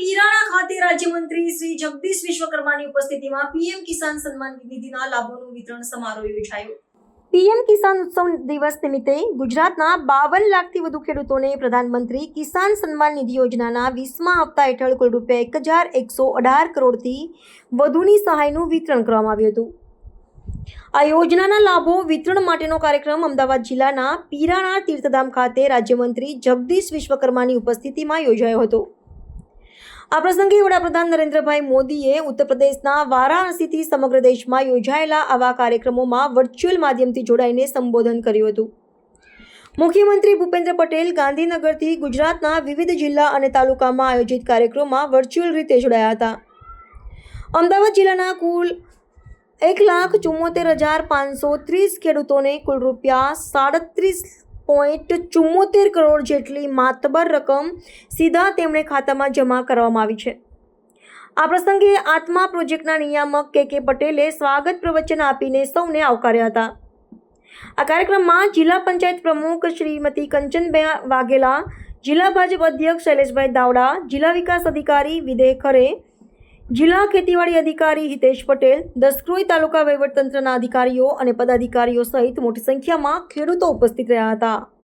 પીરાણા ખાતે રાજ્યમંત્રી શ્રી જગદીશ વિશ્વકર્માની ઉપસ્થિતિમાં પીએમ કિસાન સન્માન નિધિના લાભોનું વિતરણ સમારોહ યોજાયો. પીએમ કિસાન ઉત્સવ દિવસ નિમિત્તે ગુજરાતના બાવન લાખથી વધુ ખેડૂતોને પ્રધાનમંત્રી કિસાન સન્માન નિધિ યોજનાના વીસમા હપ્તા હેઠળ કુલ રૂપિયા એક હજાર એકસો અઢાર કરોડથી વધુની સહાયનું વિતરણ કરવામાં આવ્યું હતું. આ યોજનાના લાભો વિતરણ માટેનો કાર્યક્રમ અમદાવાદ જિલ્લાના પીરાણા તીર્થધામ ખાતે રાજ્યમંત્રી જગદીશ વિશ્વકર્માની ઉપસ્થિતિમાં યોજાયો હતો. આ પ્રસંગે વડાપ્રધાન નરેન્દ્રભાઈ મોદીએ ઉત્તર પ્રદેશના વારાણસીથી સમગ્ર દેશમાં યોજાયેલા આવા કાર્યક્રમોમાં વર્ચ્યુઅલ માધ્યમથી જોડાઈને સંબોધન કર્યું હતું. મુખ્યમંત્રી ભૂપેન્દ્ર પટેલ ગાંધીનગરથી ગુજરાતના વિવિધ જિલ્લા અને તાલુકામાં આયોજિત કાર્યક્રમમાં વર્ચ્યુઅલ રીતે જોડાયા હતા. અમદાવાદ જિલ્લાના કુલ એક લાખ ચુમ્મોતેર હજાર પાંચસો ત્રીસ ખેડૂતોને કુલ રૂપિયા સાડત્રીસ પોઈન્ટ ચુમ્મોતેર કરોડ જેટલી માતબર રકમ સીધા તેમણે ખાતામાં જમા કરવામાં આવી છે. આ પ્રસંગે આત્મા પ્રોજેક્ટના નિયામક કે કે પટેલે સ્વાગત પ્રવચન આપીને સૌને આવકાર્યા હતા. આ કાર્યક્રમમાં જિલ્લા પંચાયત પ્રમુખ શ્રીમતી કંચનબેન વાઘેલા, જિલ્લા ભાજપ અધ્યક્ષ શૈલેષભાઈ દાવડા, જિલ્લા વિકાસ અધિકારી વિદય ખરે જિલ્લા ખેતીવાડી અધિકારી હિતેશ પટેલ, દસક્રોઈ તાલુકા વહીવટતંત્રના અધિકારીઓ અને પદાધિકારીઓ સહિત મોટી સંખ્યામાં ખેડૂતો ઉપસ્થિત રહ્યા હતા.